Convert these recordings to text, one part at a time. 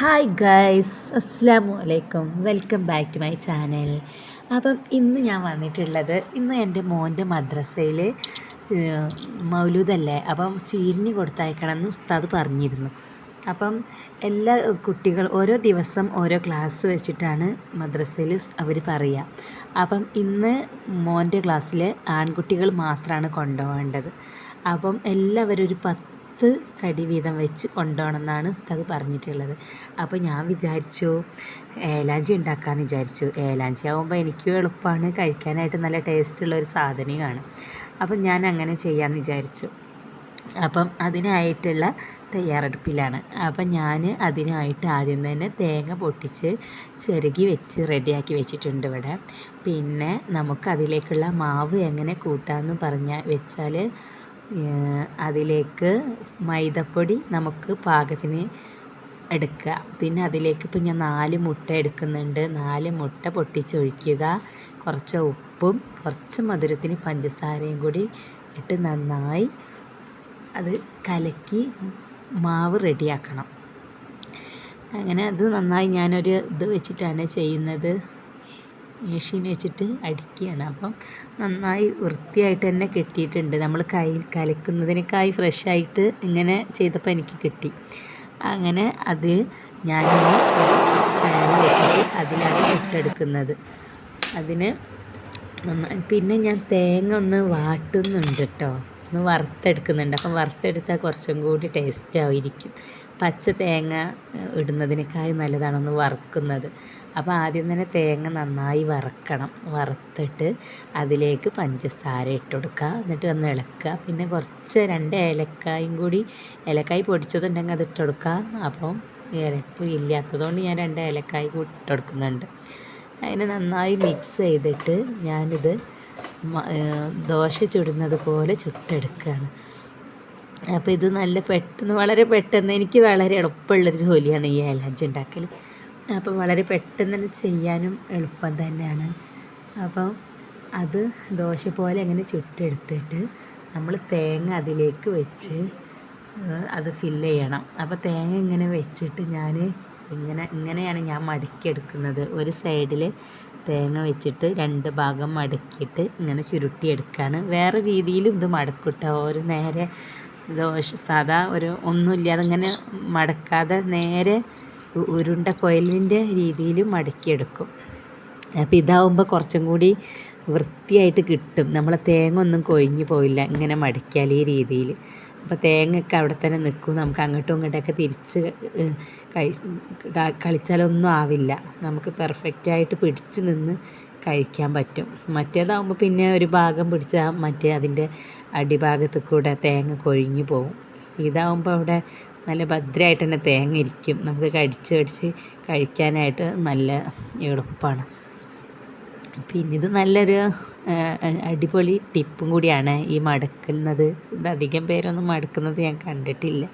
Hi guys അസ്സാമു അലൈക്കും. Welcome back to my channel. അപ്പം ഇന്ന് ഞാൻ വന്നിട്ടുള്ളത് ഇന്ന് എന്റെ മോന്റെ മദ്രസയിൽ മൗലൂദല്ലേ? അപ്പം ചീരിഞ്ഞ് കൊടുത്തയക്കണം എന്ന് ഉസ്താദ് പറഞ്ഞിരുന്നു. അപ്പം എല്ലാ കുട്ടികൾ ഓരോ ദിവസം ഓരോ ക്ലാസ് വെച്ചിട്ടാണ് മദ്രസയിൽ അവർ പറയുക അപ്പം ഇന്ന് മോന്റെ ക്ലാസ്സിൽ ആൺകുട്ടികൾ മാത്രമാണ് കൊണ്ടുപോകേണ്ടത് അപ്പം എല്ലാവരും ഒരു പത്ത് പത്ത് കടി വീതം വെച്ച് കൊണ്ടുപോകണമെന്നാണ് ഉസ്താദ് പറഞ്ഞിട്ടുള്ളത്. അപ്പോൾ ഞാൻ വിചാരിച്ചു ഏലാഞ്ചി ഉണ്ടാക്കാമെന്ന് വിചാരിച്ചു. ഏലാഞ്ചി ആകുമ്പോൾ എനിക്കും എളുപ്പമാണ്. കഴിക്കാനായിട്ട് നല്ല ടേസ്റ്റുള്ള ഒരു സാധനമാണ് അപ്പം ഞാൻ അങ്ങനെ ചെയ്യാമെന്ന് വിചാരിച്ചു. അപ്പം അതിനായിട്ടുള്ള തയ്യാറെടുപ്പിലാണ്. അപ്പം ഞാൻ അതിനായിട്ട് ആദ്യം തന്നെ തേങ്ങ പൊട്ടിച്ച് ചെറുകി വെച്ച് റെഡിയാക്കി വെച്ചിട്ടുണ്ട് ഇവിടെ. പിന്നെ നമുക്കതിലേക്കുള്ള മാവ് എങ്ങനെ കൂട്ടാമെന്ന് പറഞ്ഞാൽ വെച്ചാൽ അതിലേക്ക് മൈദപ്പൊടി നമുക്ക് പാകത്തിന് എടുക്കുക. പിന്നെ അതിലേക്ക് ഇപ്പം ഞാൻ നാല് മുട്ട എടുക്കുന്നുണ്ട്. നാല് മുട്ട പൊട്ടിച്ചൊഴിക്കുക. കുറച്ച് ഉപ്പും കുറച്ച് മധുരത്തിന് പഞ്ചസാരയും കൂടി ഇട്ട് നന്നായി അത് കലക്കി മാവ് റെഡിയാക്കണം. അങ്ങനെ അത് നന്നായി ഞാനൊരു ഇത് വെച്ചിട്ടാണ് ചെയ്യുന്നത്. മെഷീൻ വെച്ചിട്ട് അടിക്കുകയാണ്. അപ്പം നന്നായി വൃത്തിയായിട്ട് തന്നെ കെട്ടിയിട്ടുണ്ട്. നമ്മൾ കയ്യിൽ കലക്കുന്നതിനേക്കായി ഫ്രഷായിട്ട് ഇങ്ങനെ ചെയ്തപ്പോൾ എനിക്ക് കിട്ടി. അങ്ങനെ അത് ഞാൻ വെച്ചിട്ട് അതിലാണ് ചുട്ടെടുക്കുന്നത്. അതിന് പിന്നെ ഞാൻ തേങ്ങ ഒന്ന് വാട്ടുന്നുണ്ട് കേട്ടോ. ഒന്ന് വറുത്തെടുക്കുന്നുണ്ട്. അപ്പം വറുത്തെടുത്താൽ കുറച്ചും കൂടി ടേസ്റ്റ് ആയിരിക്കും. പച്ച തേങ്ങ ഇടുന്നതിനേക്കാൾ നല്ലതാണ് ഒന്ന് വറുക്കുന്നത്. അപ്പോൾ ആദ്യം തന്നെ തേങ്ങ നന്നായി വറക്കണം. വറുത്തിട്ട് അതിലേക്ക് പഞ്ചസാര ഇട്ട് കൊടുക്കുക. എന്നിട്ട് ഒന്ന് ഇളക്കുക. പിന്നെ കുറച്ച് രണ്ട് ഏലക്കായും കൂടി ഏലക്കായി പൊടിച്ചതുണ്ടെങ്കിൽ അത് ഇട്ട് കൊടുക്കുക. അപ്പം ഏലക്കായ് ഇല്ലാത്തതുകൊണ്ട് ഞാൻ രണ്ട് ഏലക്കായി കൂടി ഇട്ട് കൊടുക്കുന്നുണ്ട്. അതിനെ നന്നായി മിക്സ് ചെയ്തിട്ട് ഞാനിത് ദോശ ചുടുന്നത് പോലെ ചുട്ടെടുക്കുകയാണ് അപ്പോൾ ഇത് നല്ല പെട്ടെന്ന് വളരെ പെട്ടെന്ന് എനിക്ക് വളരെ എളുപ്പമുള്ളൊരു ജോലിയാണ് ഈ ഏലാഞ്ചി ഉണ്ടാക്കൽ അപ്പോൾ വളരെ പെട്ടെന്ന് തന്നെ ചെയ്യാനും എളുപ്പം തന്നെയാണ്. അപ്പം അത് ദോശ പോലെ അങ്ങനെ ചുട്ടെടുത്തിട്ട് നമ്മൾ തേങ്ങ അതിലേക്ക് വെച്ച് അത് ഫില്ല് ചെയ്യണം. അപ്പോൾ തേങ്ങ ഇങ്ങനെ വെച്ചിട്ട് ഞാൻ ഇങ്ങനെ ഇങ്ങനെയാണ് ഞാൻ മടക്കിയെടുക്കുന്നത്. ഒരു സൈഡിൽ തേങ്ങ വെച്ചിട്ട് രണ്ട് ഭാഗം മടക്കിയിട്ട് ഇങ്ങനെ ചുരുട്ടിയെടുക്കുകയാണ് വേറെ രീതിയിലും ഇത് മടക്കൂട്ട. ഒരു നേരെ ദോശ സാധാ ഒരു ഒന്നുമില്ലാതെ ഇങ്ങനെ മടക്കാതെ നേരെ ഉരുണ്ട കൊയലിന്റെ രീതിയിൽ മടക്കിയെടുക്കും. അപ്പോൾ ഇതാവുമ്പോൾ കുറച്ചും കൂടി വൃത്തിയായിട്ട് കിട്ടും. നമ്മളെ തേങ്ങ ഒന്നും കൊഴിഞ്ഞു പോയില്ല ഇങ്ങനെ മടക്കിയാൽ ഈ രീതിയിൽ അപ്പോൾ തേങ്ങയൊക്കെ അവിടെ തന്നെ നിൽക്കും. നമുക്ക് അങ്ങോട്ടും ഇങ്ങോട്ടൊക്കെ തിരിച്ച് കളിച്ചാലൊന്നും ആവില്ല. നമുക്ക് പെർഫെക്റ്റായിട്ട് പിടിച്ച് നിന്ന് കഴിക്കാൻ പറ്റും. മറ്റേതാകുമ്പോൾ പിന്നെ ഒരു ഭാഗം പിടിച്ചാൽ മറ്റേ അതിന്റെ അടിഭാഗത്ത് കൂടെ തേങ്ങ കൊഴിഞ്ഞു പോകും ഇതാകുമ്പോൾ അവിടെ നല്ല ഭദ്രമായിട്ട് തന്നെ തേങ്ങ ഇരിക്കും. നമുക്ക് കടിച്ച് കടിച്ച് കഴിക്കാനായിട്ട് നല്ല എളുപ്പമാണ് പിന്നെ ഇത് നല്ലൊരു അടിപൊളി ടിപ്പും കൂടിയാണ് ഈ മടക്കുന്നത്. ഇത് അധികം പേരൊന്നും മടക്കുന്നത് ഞാൻ കണ്ടിട്ടില്ല.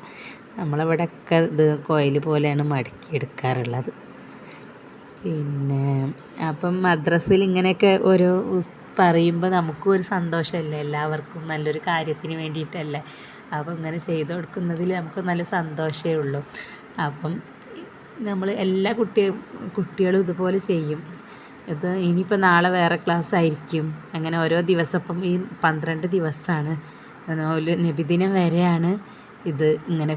നമ്മളവിടെയൊക്കെ ഇത് കോയിൽ പോലെയാണ് മടക്കി എടുക്കാറുള്ളത് പിന്നെ അപ്പം മദ്രസയിൽ ഇങ്ങനെയൊക്കെ ഓരോ പറയുമ്പോൾ നമുക്കും ഒരു സന്തോഷമല്ലേ? എല്ലാവർക്കും നല്ലൊരു കാര്യത്തിന് വേണ്ടിയിട്ടല്ലേ? അപ്പോൾ ഇങ്ങനെ ചെയ്തു കൊടുക്കുന്നതിൽ നമുക്ക് നല്ല സന്തോഷമേ ഉള്ളൂ. അപ്പം നമ്മൾ എല്ലാ കുട്ടി കുട്ടികളും ഇതുപോലെ ചെയ്യും. ഇത് ഇനിയിപ്പോൾ നാളെ വേറെ ക്ലാസ് ആയിരിക്കും. അങ്ങനെ ഓരോ ദിവസം ഇപ്പം ഈ പന്ത്രണ്ട് ദിവസമാണ് നബിദിനം വരെയാണ് ഇത് ഇങ്ങനെ